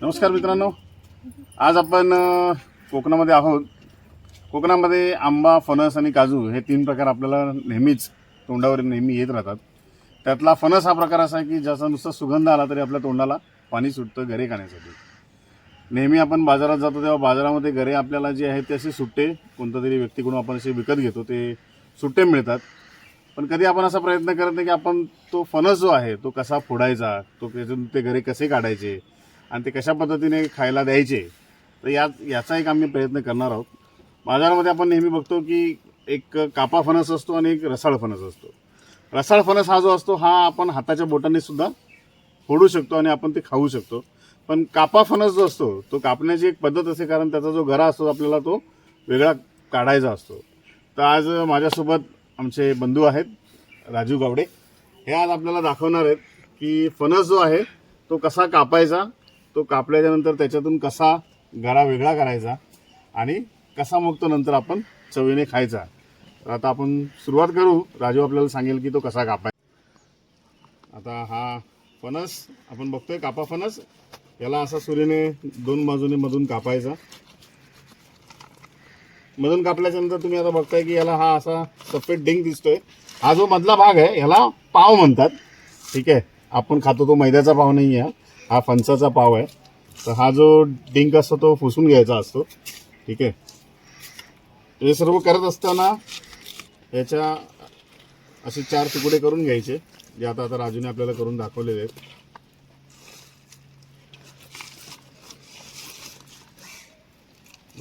नमस्कार मित्रांनो. आज आपण कोकणामध्ये आहोत. कोकणामध्ये आंबा फणस आणि काजू हे तीन प्रकार आपल्याला नेहमीच तोंडावर नेहमी येत राहतात. त्यातला फणस हा प्रकार असा आहे की ज्याचा नुसता सुगंध आला तरी आपल्या तोंडाला पाणी सुटतं गरे खाण्यासाठी. नेहमी आपण बाजारात जातो तेव्हा बाजारामध्ये गरे आपल्याला जे आहेत ते असे सुट्टे कोणत्या तरी व्यक्तीकडून आपण असे विकत घेतो ते सुट्टे मिळतात. पण कधी आपण असा प्रयत्न करत नाही की आपण तो फणस जो आहे तो कसा फोडायचा तो त्याच्यातून ते घरे कसे काढायचे आणि ते कशा पद्धतीने खायला द्यायचे तर या याचा एक आम्ही प्रयत्न करणार आहोत. बाजारामध्ये आपण नेहमी बघतो की एक कापा फणस असतो आणि एक रसाळ फणस असतो. रसाळ फणस हा जो असतो हा आपण हाताच्या बोटांनी सुद्धा फोडू शकतो आणि आपण ते खाऊ शकतो. पण कापा फणस जो असतो तो कापण्याची एक पद्धत असते कारण त्याचा जो गरा असतो आपल्याला तो वेगळा काढायचा असतो. तर आज माझ्यासोबत आमचे बंधू आहेत राजू गावडे. हे आज आपल्याला दाखवणार आहेत की फणस जो आहे तो कसा कापायचा तो कापल्याच्या नंतर त्याच्यातून कसा गरा वेगळा करायचा आणि कसा मग तो नंतर आपण चवीने खायचा. तर आता आपण सुरुवात करू. राजू आपल्याला सांगेल की तो कसा कापायचा आता हा फणस आपण बघतोय कापा फणस. याला असा सुरीने दोन बाजूने मधून कापायचा. मधून कापल्याच्या नंतर तुम्ही आता बघताय की याला हा असा सफेद डिंग दिसतोय. हा जो मधला भाग आहे याला पाव म्हणतात. ठीक आहे. आपण खातो तो मैद्याचा पाव नाही आहे हा फणसाचा पाव आहे. तर हा जो डिंक असतो तो फुसून घ्यायचा असतो. ठीक आहे? हे सर्व करत असताना याच्या असे चार तुकडे करून घ्यायचे जे आता आता राजूने आपल्याला करून दाखवलेले आहेत.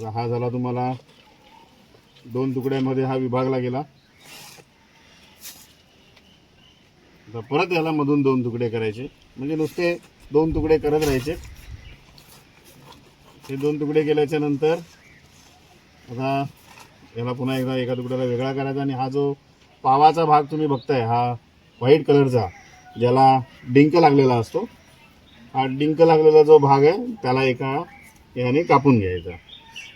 हा झाला तुम्हाला दोन तुकड्यामध्ये हा विभागला गेला. परत याला मधून दोन तुकडे करायचे. म्हणजे नुसते दोन तुकडे करत राहायचे. हे दोन तुकडे केल्याच्यानंतर आता याला पुन्हा एकदा एका तुकड्याला वेगळा करायचा आणि हा जो पावाचा भाग तुम्ही बघताय हा व्हाईट कलरचा ज्याला डिंक लागलेला असतो हा डिंक लागलेला जो भाग आहे त्याला एका याने कापून घ्यायचा.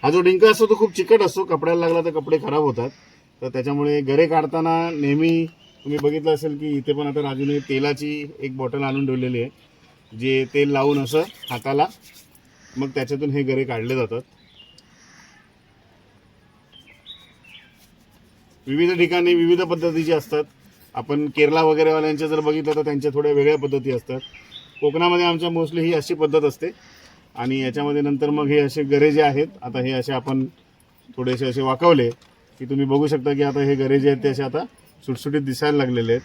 हा जो डिंक असतो तो खूप चिकट असतो कपड्याला लागला तर कपडे खराब होतात. तर त्याच्यामुळे गरे काढताना नेहमी तुम्ही बघितलं असेल की इथे पण आता राजूने तेलाची एक बॉटल आणून ठेवलेली आहे. जे तेल लावून असं हाताला मग त्याच्यातून हे गरे काढले जातात. विविध ठिकाणी विविध पद्धतीचे असतात. आपण केरला वगैरेवाल्यांच्या जर बघितलं तर त्यांच्या थोड्या वेगळ्या पद्धती असतात. कोकणामध्ये आमच्या मोस्टली ही अशी पद्धत असते. आणि याच्यामध्ये नंतर मग हे असे गरे जे आहेत आता हे असे आपण थोडेसे असे वाकवले की तुम्ही बघू शकता की आता हे गरे जे आहेत ते असे आता सुटसुटीत दिसायला लागलेले आहेत.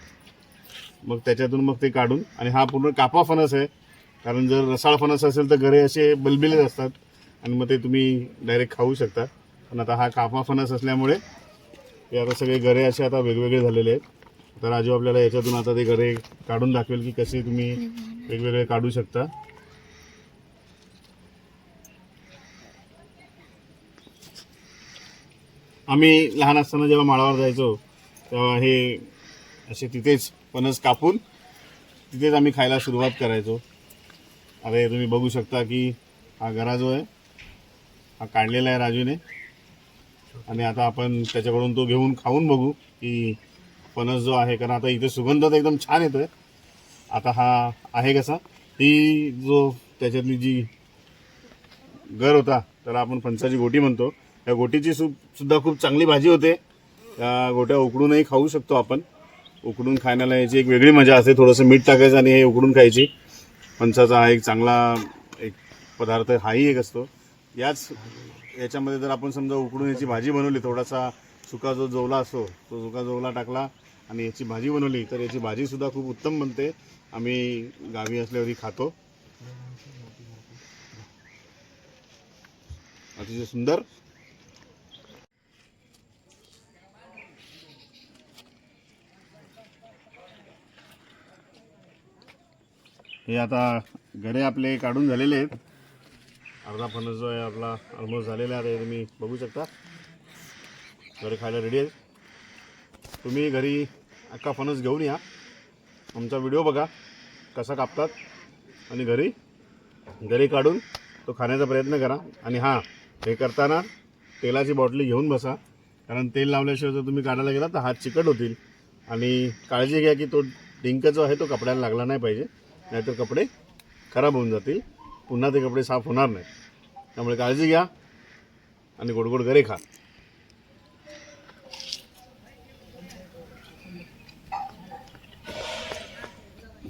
मग त्याच्यातून मग ते काढून आणि हा पूर्ण कापा फणस आहे. कारण जर रसाळ फणस असेल तर गरे असे बलबिलेच असतात. आणि मग ते तुम्ही डायरेक्ट खाऊ शकता. पण आता हा कापा फणस असल्यामुळे हे आता सगळे गरे असे आता वेगवेगळे झालेले आहेत. तर राजू आपल्याला याच्यातून आता ते गरे काढून दाखवेल की कसे तुम्ही वेगवेगळे काढू शकता. आम्ही लहान असताना जेव्हा माळावर जायचो तेव्हा हे असे तिथेच फणस कापून तिथेच आम्ही खायला सुरुवात करायचो. आता हे तुम्ही बघू शकता की हा घरा जो आहे हा काढलेला आहे राजूने. आणि आता आपण त्याच्याकडून तो घेऊन खाऊन बघू की फणस जो आहे कारण आता इथे सुगंध तर एकदम छान येतोय. आता हा आहे कसा? ही जो त्याच्यातली जी गर होता त्याला आपण फणसाची गोटी म्हणतो. त्या गोटीची सु सुद्धा खूप चांगली भाजी होते. त्या गोट्या उकडूनही खाऊ शकतो आपण. उकडून खाण्याला याची एक वेगळी मजा असते. थोडंसं मीठ टाकायचं आणि हे उकडून खायची. फणसाचा हा एक चांगला एक पदार्थ हाही एक असतो. याच याच्यामध्ये जर आपण समजा उकडून याची भाजी बनवली थोडासा सुका जो जोवला असतो तो सुका जोवला टाकला आणि याची भाजी बनवली तर याची भाजीसुद्धा खूप उत्तम बनते. आम्ही गावी असल्यावरही खातो. अतिशय सुंदर. हे आता गडे आपले काढून झालेले आहेत. अर्धा फणस जो आहे आपला ऑलमोस्ट झालेला आहे. तुम्ही बघू शकता. घरी खायला रेडी आहे तुम्ही घरी अख्खा फणस घेऊन या. आमचा व्हिडिओ बघा कसा कापतात. आणि घरी घरी काढून तो खाण्याचा प्रयत्न करा. आणि हां हे करताना तेलाची बॉटली घेऊन बसा. कारण तेल लावल्याशिवाय जर तुम्ही काढायला गेला तर हात चिकट होतील. आणि काळजी घ्या की तो डिंक जो आहे तो कपड्याला लागला नाही पाहिजे. नाहीतर कपडे खराब होऊन जातील. पुन्हा ते कपडे साफ होणार नाही त्यामुळे काळजी घ्या आणि गोड गोड गरे खा.